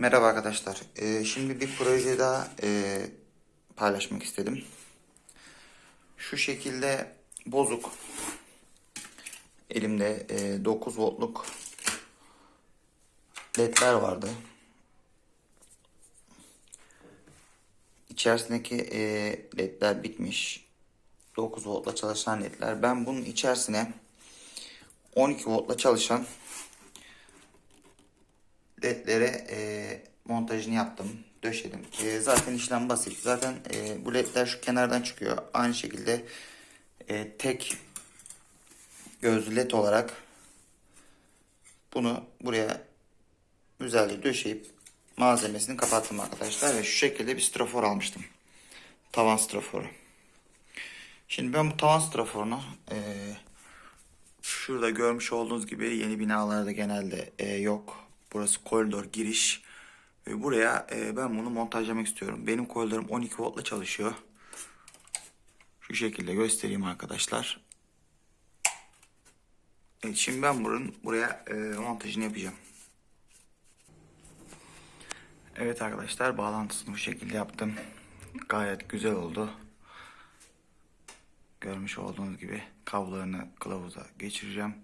Merhaba arkadaşlar. Ee, şimdi bir proje daha e, paylaşmak istedim. Şu şekilde bozuk. Elimde e, 9 voltluk ledler vardı. İçerisindeki e, ledler bitmiş. 9 voltla çalışan ledler. Ben bunun içerisine 12 voltla çalışan ledlere e, montajını yaptım. Döşedim. E, zaten işlem basit. Zaten e, bu ledler şu kenardan çıkıyor. Aynı şekilde e, tek gözlü led olarak bunu buraya güzelce döşeyip malzemesini kapattım arkadaşlar. Ve şu şekilde bir strafor almıştım. Tavan straforu. Şimdi ben bu tavan straforunu e, Şurada görmüş olduğunuz gibi yeni binalarda genelde e, yok. Burası koridor giriş. Ve buraya e, ben bunu montajlamak istiyorum. Benim koridorum 12 voltla çalışıyor. Şu şekilde göstereyim arkadaşlar. Evet, şimdi ben bunun buraya e, montajını yapacağım. Evet arkadaşlar bağlantısını bu şekilde yaptım. Gayet güzel oldu. Görmüş olduğunuz gibi kablolarını kılavuza geçireceğim.